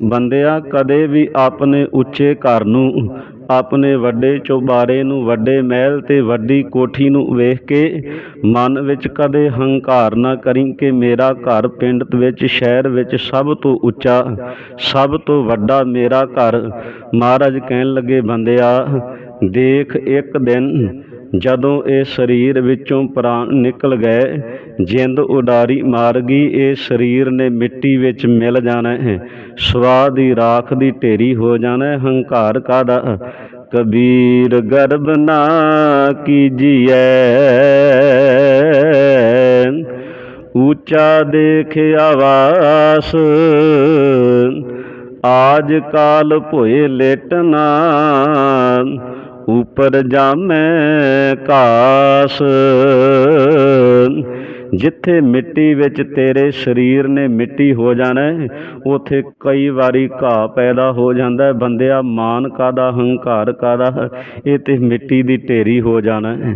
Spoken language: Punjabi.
ਬੰਦਿਆ, ਕਦੇ ਵੀ ਆਪਣੇ ਉੱਚੇ ਘਰ ਨੂੰ, ਆਪਣੇ ਵੱਡੇ ਚੁਬਾਰੇ ਨੂੰ, ਵੱਡੇ ਮਹਿਲ ਤੇ ਵੱਡੀ ਕੋਠੀ ਨੂੰ ਵੇਖ ਕੇ ਮਨ ਵਿੱਚ ਕਦੇ ਹੰਕਾਰ ਨਾ ਕਰੀ ਕਿ ਮੇਰਾ ਘਰ ਪਿੰਡ ਵਿੱਚ, ਸ਼ਹਿਰ ਵਿੱਚ ਸਭ ਤੋਂ ਉੱਚਾ, ਸਭ ਤੋਂ ਵੱਡਾ ਮੇਰਾ ਘਰ। ਮਹਾਰਾਜ ਕਹਿਣ ਲੱਗੇ, ਬੰਦਿਆ, ਦੇਖ ਇੱਕ ਦਿਨ ਜਦੋਂ ਇਹ ਸਰੀਰ ਵਿੱਚੋਂ ਪ੍ਰਾਣ ਨਿਕਲ ਗਏ, ਜਿੰਦ ਉਡਾਰੀ ਮਾਰ ਗਈ ਇਹ ਸਰੀਰ ਨੇ ਮਿੱਟੀ ਵਿੱਚ ਮਿਲ ਜਾਣਾ ਹੈ। ਸਵਾਹ ਦੀ ਰਾਖ ਦੀ ਢੇਰੀ ਹੋ ਜਾਣਾ ਹੰਕਾਰ ਕਾਦਾ ਕਬੀਰ ਗਰਬ ਨਾ ਕੀਜੀਐ। ਉੱਚਾ ਦੇਖ ਆਵਾਸ, ਆਜ ਕਾਲ ਭੋਏ ਲੇਟਨਾ ਉਪਰ ਜਾਮੈ ਕਾਸ। ਜਿੱਥੇ ਮਿੱਟੀ ਵਿੱਚ ਤੇਰੇ ਸਰੀਰ ਨੇ ਮਿੱਟੀ ਹੋ ਜਾਣਾ ਹੈ, ਉਥੇ ਕਈ ਵਾਰੀ ਘਾਹ ਪੈਦਾ ਹੋ ਜਾਂਦਾ ਹੈ, ਬੰਦਿਆ ਮਾਨ ਕਾਦਾ ਹੰਕਾਰ ਕਾਦਾ ਇਹ ਤੇ ਮਿੱਟੀ ਦੀ ਢੇਰੀ ਹੋ ਜਾਣਾ ਹੈ।